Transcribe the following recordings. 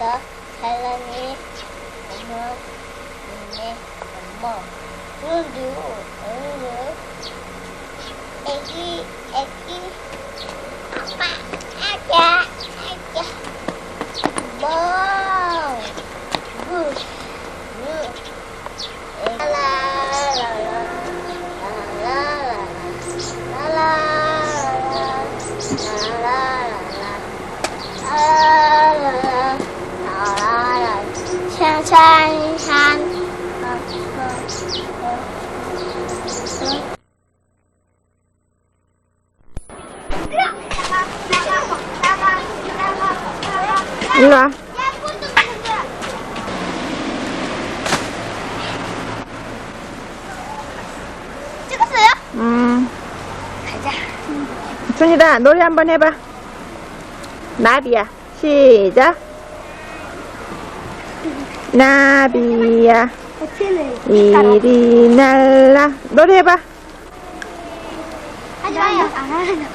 아빠, 사랑해. 엄마, 니네, 엄마. 그런데요, 오늘 애기, 애기. 아빠, 아자, 아자. 엄마. 그, 그. 라라라라. 산산 일로 와. 찍었어요? 음. 가자. 준이다, 노래 한번 해봐. 나비야. 시작. 나비야, 이리 날라. 노래 해봐. 하지 마요. 안 하냐.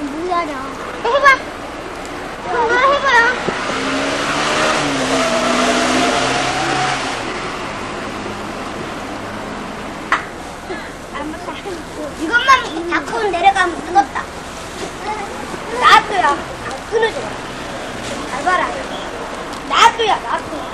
무리하냐. 해봐. 그거 해봐요. 이것만 자꾸 내려가면 무섭다. 나도야. 안 끊어져. 잘 봐라. 나도야, 나도.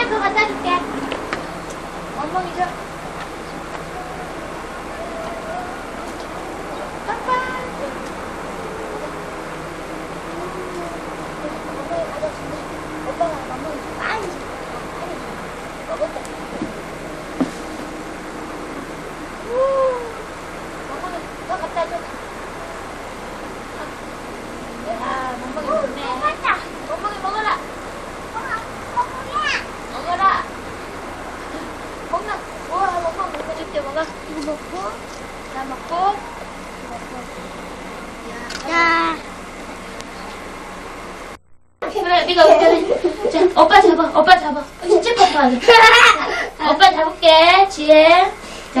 나요? 과자 더 갖다 줄게. 엉덩이 줘. 빠빠. 엉덩이 과자 주네. 오빠가 엉덩이 좀 많이 줘. 많이 줘. 먹었다. 우. 엉덩이 더 갖다 줘. 야, 멍멍이 먹네. 맞다. 멍멍이 먹어라. 어, 먹어라. 먹나? 우와, 먹어, 먹어. 이거 먹고, 나 먹고, 야. 그래, 네가 운전해. 자, 오빠 잡아, 오빠 잡아. 진짜 빠빠. 오빠 잡을게, 지혜. 자,